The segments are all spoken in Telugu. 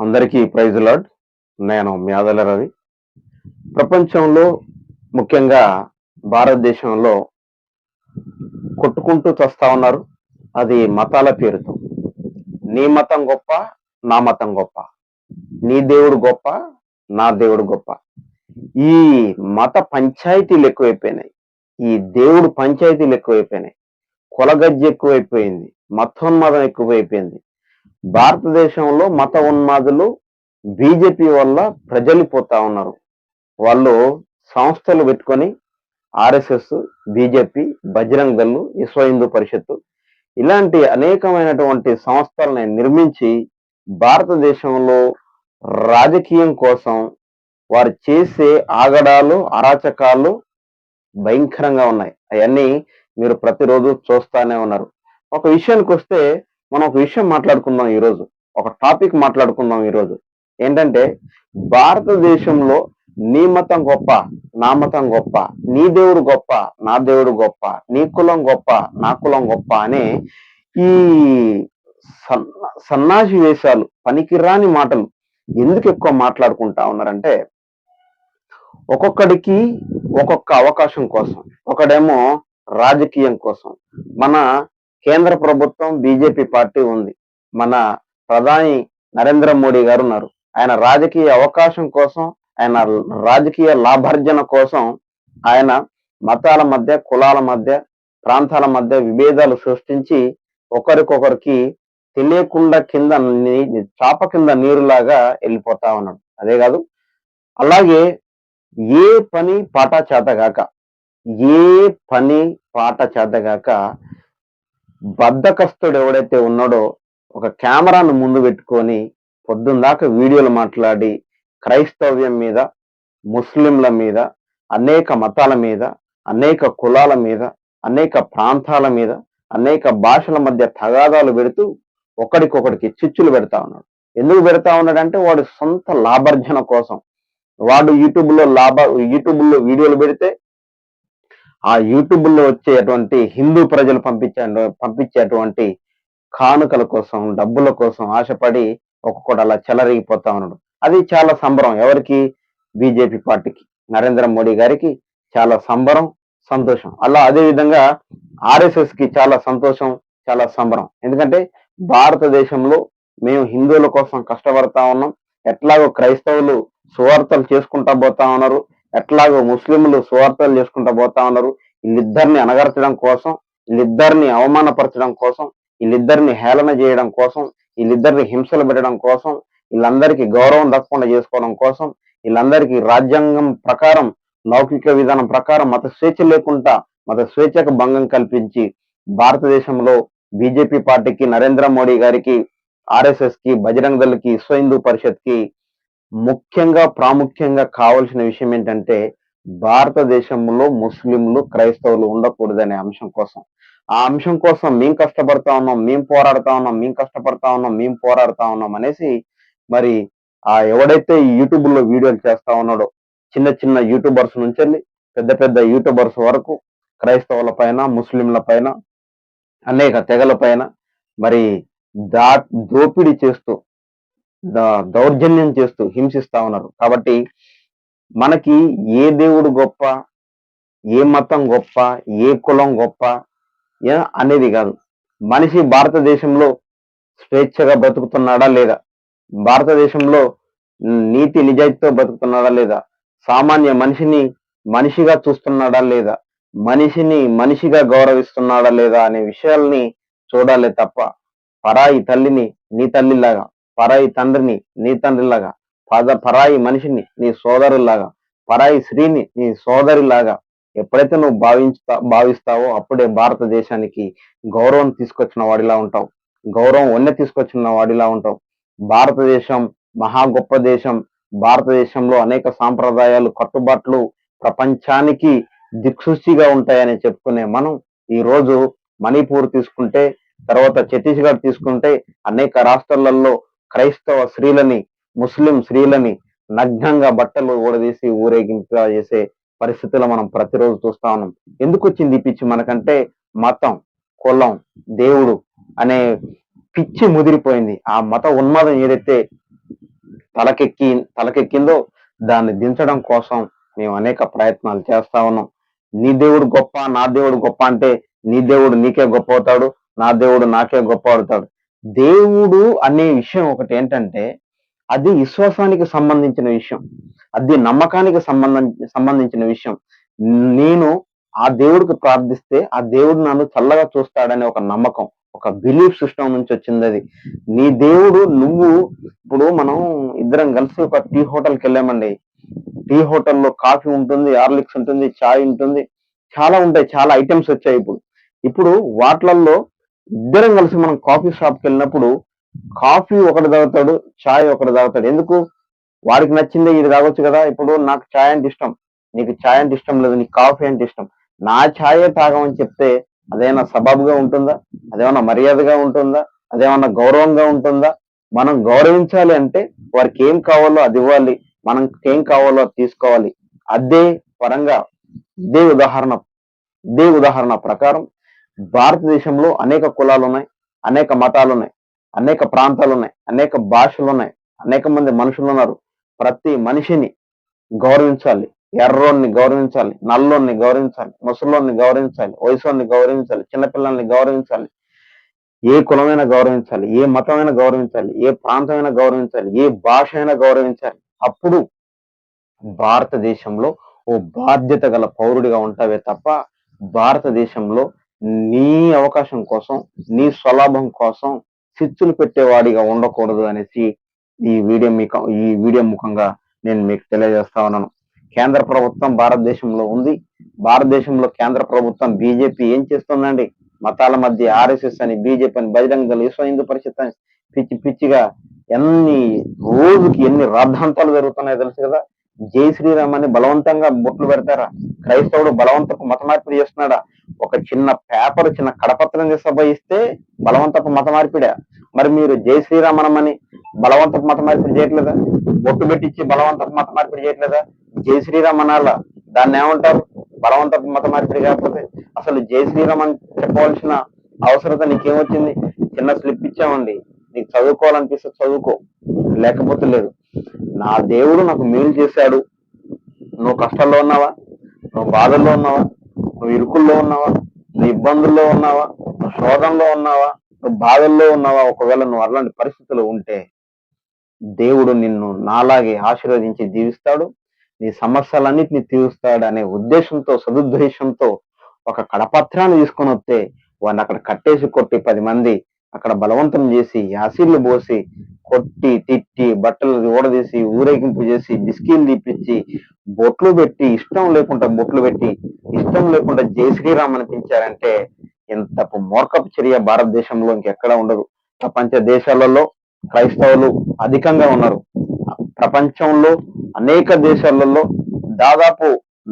అందరికీ ప్రైజ్ లాడ్. నేను మ్యాదల రవి. ప్రపంచంలో ముఖ్యంగా భారతదేశంలో కొట్టుకుంటూ చస్తా ఉన్నారు. అది మతాల పేరుతో. నీ మతం గొప్ప నా మతం గొప్ప. నీ దేవుడు గొప్ప నా దేవుడు గొప్ప. ఈ మత పంచాయతీలు ఎక్కువైపోయినాయి. ఈ దేవుడు పంచాయతీలు ఎక్కువైపోయినాయి. కొలగజ్జి ఎక్కువైపోయింది. మతోన్మాదం ఎక్కువైపోయింది. భారతదేశంలో మత ఉన్మాదులు బీజేపీ వల్ల ప్రజలిపోతా ఉన్నారు. వాళ్ళు సంస్థలు పెట్టుకొని ఆర్ఎస్ఎస్ బీజేపీ బజరంగ్ దళ్ళు విశ్వ హిందూ పరిషత్తు ఇలాంటి అనేకమైనటువంటి సంస్థలని నిర్మించి భారతదేశంలో రాజకీయం కోసం వారు చేసే ఆగడాలు అరాచకాలు భయంకరంగా ఉన్నాయి. అవన్నీ మీరు ప్రతిరోజు చూస్తానే ఉన్నారు. ఒక విషయానికి వస్తే మనం ఒక విషయం మాట్లాడుకుందాం ఈరోజు. ఒక టాపిక్ మాట్లాడుకుందాం ఈరోజు. ఏంటంటే భారతదేశంలో నీ మతం గొప్ప నా మతం గొప్ప నీ దేవుడు గొప్ప నా దేవుడు గొప్ప నీ కులం గొప్ప నా కులం గొప్ప అనే ఈ సన్న సన్నాసి వేషాలు పనికిరాని మాటలు ఎందుకు ఎక్కువ మాట్లాడుకుంటా ఉన్నారంటే ఒక్కొక్కడికి ఒక్కొక్క అవకాశం కోసం ఒకడేమో రాజకీయం కోసం మన కేంద్ర ప్రభుత్వం బీజేపీ పార్టీ ఉంది. మన ప్రధాని నరేంద్ర మోడీ గారు ఉన్నారు. ఆయన రాజకీయ అవకాశం కోసం ఆయన రాజకీయ లాభార్జన కోసం ఆయన మతాల మధ్య కులాల మధ్య ప్రాంతాల మధ్య విభేదాలు సృష్టించి ఒకరికొకరికి తెలియకుండా కింద చాప కింద నీరులాగా వెళ్ళిపోతా ఉన్నాడు. అదే కాదు అలాగే ఏ పని పాట చేతగాక ఏ పని పాట చేతగాక బద్ధకస్తుడు ఎవడైతే ఉన్నాడో ఒక కెమెరాను ముందు పెట్టుకొని పొద్దున్న వీడియోలు మాట్లాడి క్రైస్తవ్యం మీద ముస్లింల మీద అనేక మతాల మీద అనేక కులాల మీద అనేక ప్రాంతాల మీద అనేక భాషల మధ్య తగాదాలు పెడుతూ ఒకడికొకడికి చిచ్చులు పెడతా ఉన్నాడు. ఎందుకు పెడతా ఉన్నాడంటే వాడు సొంత లాభార్జన కోసం. వాడు యూట్యూబ్లో లాభ యూట్యూబ్లో వీడియోలు పెడితే ఆ యూట్యూబ్లో వచ్చేటువంటి హిందూ ప్రజలు పంపించే పంపించేటువంటి కానుకల కోసం డబ్బుల కోసం ఆశపడి ఒక్కొక్కడు అలా చెలరిగిపోతా ఉన్నాడు. అది చాలా సంబరం. ఎవరికి? బీజేపీ పార్టీకి. నరేంద్ర మోడీ గారికి చాలా సంబరం సంతోషం. అలా అదే విధంగా ఆర్ఎస్ఎస్కి చాలా సంతోషం చాలా సంబరం. ఎందుకంటే భారతదేశంలో మేము హిందువుల కోసం కష్టపడతా ఉన్నాం. ఎట్లాగో క్రైస్తవులు సువార్తలు చేసుకుంటా పోతా ఉన్నారు. ఎట్లాగో ముస్లింలు సువార్తలు చేసుకుంటా పోతా ఉన్నారు. వీళ్ళిద్దరిని అనగర్చడం కోసం వీళ్ళిద్దరిని అవమానపరచడం కోసం వీళ్ళిద్దరిని హేళన చేయడం కోసం వీళ్ళిద్దరిని హింసలు పెట్టడం కోసం వీళ్ళందరికీ గౌరవం దక్కకుండా చేసుకోవడం కోసం వీళ్ళందరికీ రాజ్యాంగం ప్రకారం లౌకిక విధానం ప్రకారం మత స్వేచ్ఛ లేకుండా మత స్వేచ్ఛకు భంగం కల్పించి భారతదేశంలో బీజేపీ పార్టీకి నరేంద్ర మోడీ గారికి ఆర్ఎస్ఎస్కి బజరంగ్ దళ్కి విశ్వ హిందూ పరిషత్కి ముఖ్యంగా ప్రాముఖ్యంగా కావాల్సిన విషయం ఏంటంటే భారతదేశంలో ముస్లింలు క్రైస్తవులు ఉండకూడదనే అంశం కోసం. ఆ అంశం కోసం మేం కష్టపడతా ఉన్నాం మేం పోరాడుతా ఉన్నాం మేం కష్టపడతా ఉన్నాం మేం పోరాడుతా ఉన్నాం అనేసి మరి ఆ ఎవడైతే యూట్యూబ్లో వీడియోలు చేస్తా ఉన్నాడో చిన్న చిన్న యూట్యూబర్స్ నుంచి పెద్ద పెద్ద యూట్యూబర్స్ వరకు క్రైస్తవుల పైన ముస్లింల పైన అనేక తెగల పైన మరి దా దోపిడీ చేస్తూ దౌర్జన్యం చేస్తూ హింసిస్తా ఉన్నారు. కాబట్టి మనకి ఏ దేవుడు గొప్ప ఏ మతం గొప్ప ఏ కులం గొప్ప అనేది కాదు. మనిషి భారతదేశంలో స్వేచ్ఛగా బతుకుతున్నాడా లేదా? భారతదేశంలో నీతి నిజాయితీతో బతుకుతున్నాడా లేదా? సామాన్య మనిషిని మనిషిగా చూస్తున్నాడా లేదా? మనిషిని మనిషిగా గౌరవిస్తున్నాడా లేదా అనే విషయాల్ని చూడాలి తప్ప పరాయి తల్లిని నీ తల్లిలాగా పరాయి తండ్రిని నీ తండ్రిలాగా పద పరాయి మనిషిని నీ సోదరులాగా పరాయి స్త్రీని నీ సోదరిలాగా ఎప్పుడైతే నువ్వు భావించుతా భావిస్తావో అప్పుడే భారతదేశానికి గౌరవం తీసుకొచ్చిన వాడిలా ఉంటావు. గౌరవం వన్నె తీసుకొచ్చిన వాడిలా ఉంటావు. భారతదేశం మహా గొప్ప దేశం. భారతదేశంలో అనేక సాంప్రదాయాలు కట్టుబాట్లు ప్రపంచానికి దిక్సూచిగా ఉంటాయని చెప్పుకునే మనం ఈ రోజు మణిపూర్ తీసుకుంటే తర్వాత ఛత్తీస్గఢ్ తీసుకుంటే అనేక రాష్ట్రాలలో క్రైస్తవ స్త్రీలని ముస్లిం స్త్రీలని నగ్నంగా బట్టలు ఊడదీసి ఊరేగింపుగా చేసే పరిస్థితులు మనం ప్రతిరోజు చూస్తా ఉన్నాం. ఎందుకు వచ్చింది ఈ పిచ్చి మనకంటే మతం కులం దేవుడు అనే పిచ్చి ముదిరిపోయింది. ఆ మత ఉన్మాదం ఏదైతే తలకెక్కి తలకెక్కిందో దాన్ని దించడం కోసం మేము అనేక ప్రయత్నాలు చేస్తా ఉన్నాం. నీ దేవుడు గొప్ప నా దేవుడు గొప్ప అంటే నీ దేవుడు నీకే గొప్ప అవుతాడు నా దేవుడు నాకే గొప్ప అవుతాడు. దేవుడు అనే విషయం ఒకటి ఏంటంటే అది విశ్వాసానికి సంబంధించిన విషయం. అది నమ్మకానికి సంబంధం సంబంధించిన విషయం. నేను ఆ దేవుడికి ప్రార్థిస్తే ఆ దేవుడు నన్ను చల్లగా చూస్తాడనే ఒక నమ్మకం ఒక బిలీఫ్ సిస్టమ్ నుంచి వచ్చింది అది. నీ దేవుడు నువ్వు ఇప్పుడు మనం ఇద్దరం కలిసి ఒక టీ హోటల్కి వెళ్ళామండి. టీ హోటల్లో కాఫీ ఉంటుంది హార్లిక్స్ ఉంటుంది చాయ్ ఉంటుంది. చాలా ఉంటాయి చాలా ఐటమ్స్ వచ్చాయి ఇప్పుడు. ఇప్పుడు వాటిలలో ఇద్దరం కలిసి మనం కాఫీ షాప్కి వెళ్ళినప్పుడు కాఫీ ఒకటి తాగుతాడు చాయ్ ఒకటి తాగుతాడు. ఎందుకు? వాడికి నచ్చిందే ఇది తాగొచ్చు కదా. ఇప్పుడు నాకు చాయ్ అంటే ఇష్టం. నీకు చాయ్ అంటే ఇష్టం లేదు నీకు కాఫీ అంటే ఇష్టం. నా ఛాయే తాగమని చెప్తే అదేమన్నా సబాబుగా ఉంటుందా? అదేమన్నా మర్యాదగా ఉంటుందా? అదేమన్నా గౌరవంగా ఉంటుందా? మనం గౌరవించాలి అంటే వారికి ఏం కావాలో అది ఇవ్వాలి. మనం ఏం కావాలో అది తీసుకోవాలి. అదే పరంగా ఇదే ఉదాహరణ ఇదే ఉదాహరణ ప్రకారం భారతదేశంలో అనేక కులాలు ఉన్నాయి అనేక మతాలు ఉన్నాయి అనేక ప్రాంతాలు ఉన్నాయి అనేక భాషలు ఉన్నాయి అనేక మంది మనుషులు ఉన్నారు ప్రతి మనిషిని గౌరవించాలి. ఎర్రోన్ని గౌరవించాలి నల్లోని గౌరవించాలి ముసలోని గౌరవించాలి వయసుని గౌరవించాలి చిన్నపిల్లల్ని గౌరవించాలి. ఏ కులమైనా గౌరవించాలి ఏ మతమైనా గౌరవించాలి ఏ ప్రాంతమైనా గౌరవించాలి ఏ భాష అయినా గౌరవించాలి. అప్పుడు భారతదేశంలో ఓ బాధ్యత గల పౌరుడిగా ఉంటావే తప్ప భారతదేశంలో నీ అవకాశం కోసం నీ స్వలాభం కోసం చిచ్చులు పెట్టేవాడిగా ఉండకూడదు అనేసి ఈ వీడియో మీకు ఈ వీడియో ముఖంగా నేను మీకు తెలియజేస్తా ఉన్నాను. కేంద్ర ప్రభుత్వం భారతదేశంలో ఉంది. భారతదేశంలో కేంద్ర ప్రభుత్వం బీజేపీ ఏం చేస్తుందండి? మతాల మధ్య ఆర్ఎస్ఎస్ అని బీజేపీ అని బజరంగ దళ విశ్వ హిందూ పరిషత్ అని పిచ్చి పిచ్చిగా ఎన్ని రోజుకి ఎన్ని రాద్ధాంతాలు జరుగుతున్నాయో తెలుసు కదా? జై శ్రీరామ్ అని బలవంతంగా బొట్లు పెడతారా? క్రైస్తవుడు బలవంతకు మత మార్పిడి చేస్తున్నాడా? ఒక చిన్న పేపర్ చిన్న కడపత్రం సభ బలవంతపు మత మార్పిడా. మరి మీరు జై శ్రీరామనమని బలవంతపు మత మార్పిడి చేయట్లేదా? బొట్టు పెట్టించి బలవంతపు మత మార్పిడి చేయట్లేదా? జై శ్రీరామ్ అనాలా దాన్ని ఏమంటారు? బలవంతపు మత మార్పిడి కాకపోతే అసలు జై శ్రీరామ్ అని చెప్పవలసిన అవసరత నీకేమొచ్చింది? చిన్న స్లిప్ ఇచ్చామండి. నీకు చదువుకోవాలనిపిస్తే చదువుకో. లేకపోతే లేదు. నా దేవుడు నాకు మేలు చేశాడు. నువ్వు కష్టాల్లో ఉన్నావా? నువ్వు బాధల్లో ఉన్నావా? నువ్వు ఇరుకుల్లో ఉన్నావా? నువ్వు ఇబ్బందుల్లో ఉన్నావా? నువ్వు శోధంలో ఉన్నావా? నువ్వు బాధల్లో ఉన్నావా? ఒకవేళ నువ్వు అలాంటి పరిస్థితులు ఉంటే దేవుడు నిన్ను నాలాగే ఆశీర్వదించి జీవిస్తాడు. నీ సమస్యలన్నిటిని తీరుస్తాడు అనే ఉద్దేశంతో సదుద్దేశంతో ఒక కడపత్రాన్ని తీసుకొని వస్తే వాడిని అక్కడ కట్టేసి కొట్టి పది మంది అక్కడ బలవంతం చేసి యాసిడ్లు పోసి కొట్టి తిట్టి బట్టలు ఊడదీసి ఊరేగింపు చేసి బిస్కీలు తీపిచ్చి బొట్లు పెట్టి ఇష్టం లేకుండా బొట్లు పెట్టి ఇష్టం లేకుండా జై శ్రీరామ్ అనిపించారంటే ఇంత మూర్ఖపు చర్య భారతదేశంలో ఇంకెక్కడ ఉండదు. ప్రపంచ దేశాలలో క్రైస్తవులు అధికంగా ఉన్నారు. ప్రపంచంలో అనేక దేశాలలో దాదాపు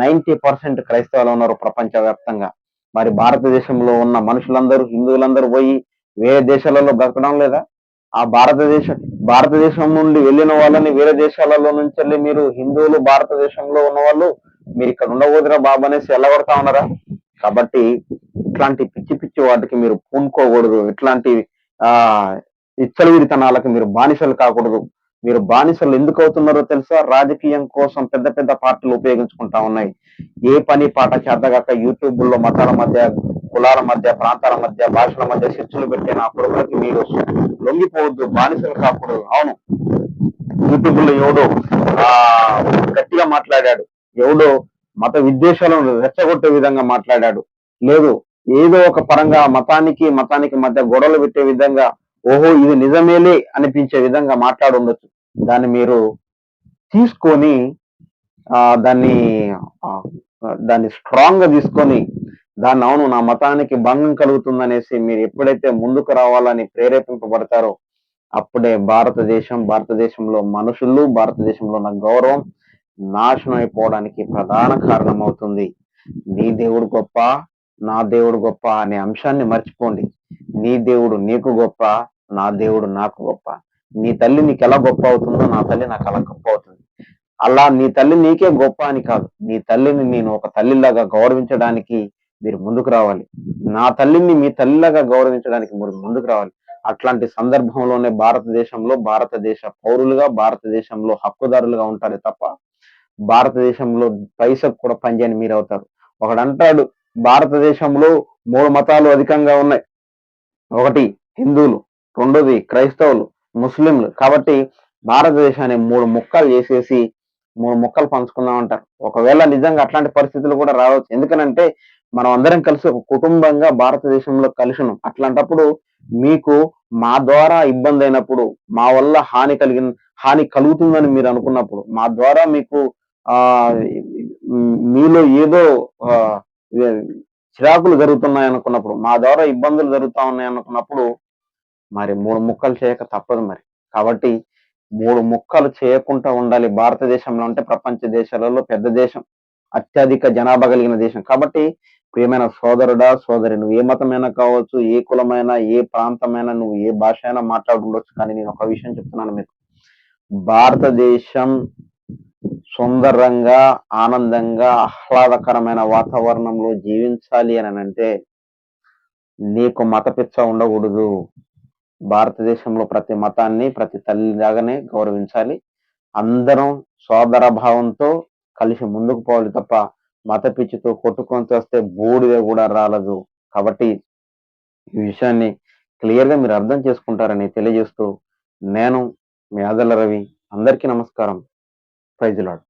నైన్టీ పర్సెంట్ క్రైస్తవులు ఉన్నారు ప్రపంచ వ్యాప్తంగా మరి భారతదేశంలో ఉన్న మనుషులందరూ హిందువులందరూ పోయి వేరే దేశాలలో బ్రతకడం లేదా? ఆ భారతదేశం భారతదేశం నుండి వెళ్ళిన వాళ్ళని వేరే దేశాలలో నుంచి వెళ్ళి మీరు హిందువులు భారతదేశంలో ఉన్న వాళ్ళు మీరు ఇక్కడ ఉండబోదురా బాబు అనేసి వెళ్ళగొడతా ఉన్నారా? కాబట్టి ఇట్లాంటి పిచ్చి పిచ్చి వాటికి మీరు పూనుకోకూడదు. ఇట్లాంటి ఆ ఇచ్చలవిడితనాలకు మీరు బానిసలు కాకూడదు. మీరు బానిసలు ఎందుకు అవుతున్నారో తెలుసా? రాజకీయం కోసం పెద్ద పెద్ద పార్టీలు ఉపయోగించుకుంటా ఉన్నాయి. ఏ పని పాట చేద్దగాక యూట్యూబ్లో మతాల మధ్య కులాల మధ్య ప్రాంతాల మధ్య భాషల మధ్య శిక్షలు పెట్టే నా కొడుకులకి మీరు లొంగిపోవద్దు బానిసలు కాకూడదు. అవును. యూట్యూబ్లో ఎవడో ఆ గట్టిగా మాట్లాడాడు. ఎవడో మత విద్వేషాలను రెచ్చగొట్టే విధంగా మాట్లాడాడు. లేదు ఏదో ఒక పరంగా మతానికి మతానికి మధ్య గొడవలు పెట్టే విధంగా ఓహో ఇది నిజమేలే అనిపించే విధంగా మాట్లాడుండొచ్చు. దాన్ని మీరు తీసుకొని ఆ దాన్ని దాన్ని స్ట్రాంగ్గా తీసుకొని దాన్ని అవును నా మతానికి భంగం కలుగుతుందనేసి మీరు ఎప్పుడైతే ముందుకు రావాలని ప్రేరేపింపబడతారో అప్పుడే భారతదేశం భారతదేశంలో మనుషులు భారతదేశంలో ఉన్న గౌరవం నాశనం అయిపోవడానికి ప్రధాన కారణం అవుతుంది నీ దేవుడు గొప్ప నా దేవుడు గొప్ప అనే అంశాన్ని మర్చిపోండి. నీ దేవుడు నీకు గొప్ప నా దేవుడు నాకు గొప్ప. నీ తల్లి నీకు ఎలా గొప్ప అవుతుందో నా తల్లి నాకు అలా గొప్ప అవుతుంది. అలా నీ తల్లి నీకే గొప్ప అని కాదు. నీ తల్లిని నేను ఒక తల్లిలాగా గౌరవించడానికి మీరు ముందుకు రావాలి. నా తల్లిని మీ తల్లిలాగా గౌరవించడానికి మీరు ముందుకు రావాలి. అట్లాంటి సందర్భంలోనే భారతదేశంలో భారతదేశ పౌరులుగా భారతదేశంలో హక్కుదారులుగా ఉంటారే తప్ప భారతదేశంలో పైసకు కూడా పనిచేయని మీరు అవుతారు. ఒకడంటాడు భారతదేశంలో మూడు మతాలు అధికంగా ఉన్నాయి. ఒకటి హిందువులు రెండోది క్రైస్తవులు ముస్లింలు. కాబట్టి భారతదేశాన్ని మూడు ముక్కలు చేసేసి మూడు ముక్కలు పంచుకుందాం అంటారు ఒకవేళ నిజంగా అట్లాంటి పరిస్థితులు కూడా రావచ్చు. ఎందుకనంటే మనం అందరం కలిసి ఒక కుటుంబంగా భారతదేశంలో కలిసి అట్లాంటప్పుడు మీకు మా ద్వారా ఇబ్బంది అయినప్పుడు మా వల్ల హాని కలిగిన హాని కలుగుతుందని మీరు అనుకున్నప్పుడు మా ద్వారా మీకు ఆ మీలో ఏదో చిరాకులు జరుగుతున్నాయి అనుకున్నప్పుడు మా ద్వారా ఇబ్బందులు జరుగుతా ఉన్నాయి అనుకున్నప్పుడు మరి మూడు ముక్కలు చేయక తప్పదు మరి. కాబట్టి మూడు ముక్కలు చేయకుండా ఉండాలి. భారతదేశంలో అంటే ప్రపంచ దేశాలలో పెద్ద దేశం అత్యధిక జనాభా కలిగిన దేశం. కాబట్టి ప్రియమైన సోదరుడా సోదరి నువ్వు ఏ మతమైనా కావచ్చు ఏ కులమైనా ఏ ప్రాంతమైనా నువ్వు ఏ భాష అయినా మాట్లాడుండొచ్చు. కానీ నేను ఒక విషయం చెప్తున్నాను మీకు. భారతదేశం సుందరంగా ఆనందంగా ఆహ్లాదకరమైన వాతావరణంలో జీవించాలి అని అంటే నీకు మత పిచ్చ ఉండకూడదు. భారతదేశంలో ప్రతి మతాన్ని ప్రతి తల్లిలాగానే గౌరవించాలి. అందరం సోదర భావంతో కలిసి ముందుకు పోవాలి తప్ప మత పిచ్చితో కొట్టుకొని వస్తే బూడిద కూడా రాలదు. కాబట్టి ఈ విషయాన్ని క్లియర్గా మీరు అర్థం చేసుకుంటారని తెలియజేస్తూ నేను మీ ఆదల రవి. అందరికీ నమస్కారం. Praise lord